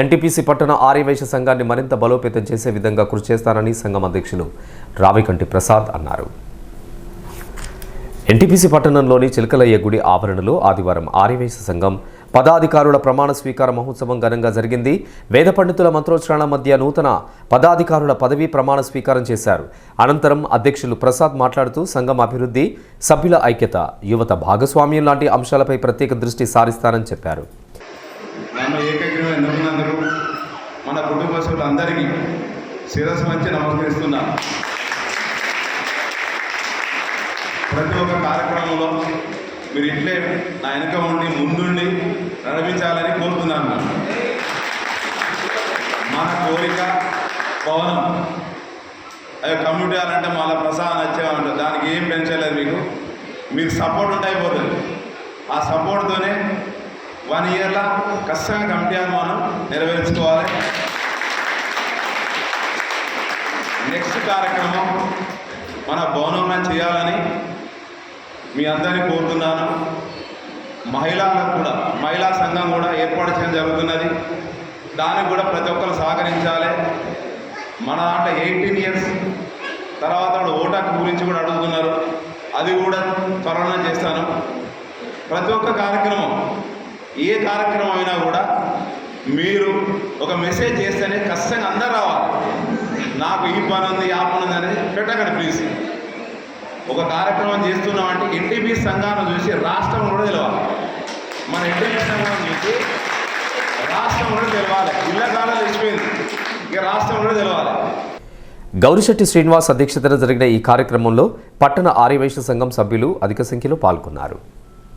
NTPC పట్టణ ఆర్యవైశ్య సంఘాన్ని మరింత బలోపేతం చేసే విధంగా కృషి చేస్తానని సంఘం అధ్యక్షులు రావికంటి ప్రసాద్ అన్నారు. ఎన్టీపీసీ పట్టణంలోని చిలకలయ్య గుడి ఆవరణలో ఆదివారం ఆర్యవైశ్య సంఘం పదాధికారుల ప్రమాణ స్వీకార మహోత్సవం ఘనంగా జరిగింది. వేద పండితుల మంత్రోచ్చారణ మధ్య నూతన పదాధికారుల పదవీ ప్రమాణ స్వీకారం చేశారు. అనంతరం అధ్యక్షులు ప్రసాద్ మాట్లాడుతూ సంఘం అభివృద్ధి సభ్యుల ఐక్యత యువత భాగస్వామ్యం లాంటి అంశాలపై ప్రత్యేక దృష్టి సారిస్తారని చెప్పారు. నన్ను ఏకగ్రీవం ఎన్నుకున్నందుకు మన కుటుంబ సభ్యులందరికీ శిరస్సు వంచి నమస్కరిస్తున్నాను. ప్రతి ఒక్క కార్యక్రమంలో మీరు ఇట్లే నా వెనుక ఉండి ముందుండి నడిపించాలని కోరుతున్నాను. మన కోరిక భవనం అదే కమ్యూనిటీ అంటే మళ్ళీ ప్రసాదం వచ్చేవాళ్ళు దానికి ఏం పెంచలేదు మీకు. మీకు సపోర్ట్ ఉంటే అయిపోతుంది. ఆ సపోర్ట్తోనే వన్ ఇయర్లో ఖచ్చితంగా కమిటీ హాల్ మనం నెరవేర్చుకోవాలి. నెక్స్ట్ కార్యక్రమం మన భవనంలో చేయాలని మీ అందరినీ కోరుతున్నాను. మహిళలకు కూడా మహిళా సంఘం కూడా ఏర్పాటు చేయడం జరుగుతున్నది. దానికి కూడా ప్రతి ఒక్కరు సహకరించాలి. మన దాంట్లో ఎయిటీన్ ఇయర్స్ తర్వాత కూడా ఓటాకు గురించి కూడా అడుగుతున్నారు. అది కూడా త్వరలో చేస్తాను. ప్రతి ఒక్క కార్యక్రమం ఏ కార్యక్రమం అయినా కూడా మీరు ఒక మెసేజ్ చేస్తేనే ఖచ్చితంగా అందరు రావాలి. నాకు ఈ పని ఉంది ఆ పని ఉంది అనేది పెట్టకండి ప్లీజ్ ఒక కార్యక్రమం చేస్తున్నామంటే ఎన్టీపీ సంఘాన్ని చూసి రాష్ట్రం కూడా తెలవాలి. మన ఎన్టీపీ సంఘం చూసి రాష్ట్రం కూడా తెలవాలి. ఇళ్ళ కాలం తెచ్చిపోయింది. ఇక రాష్ట్రం కూడా తెలవాలి. గౌరిశెట్టి శ్రీనివాస్ అధ్యక్షతన జరిగిన ఈ కార్యక్రమంలో పట్టణ ఆర్యవైశ్య సంఘం సభ్యులు అధిక సంఖ్యలో పాల్గొన్నారు.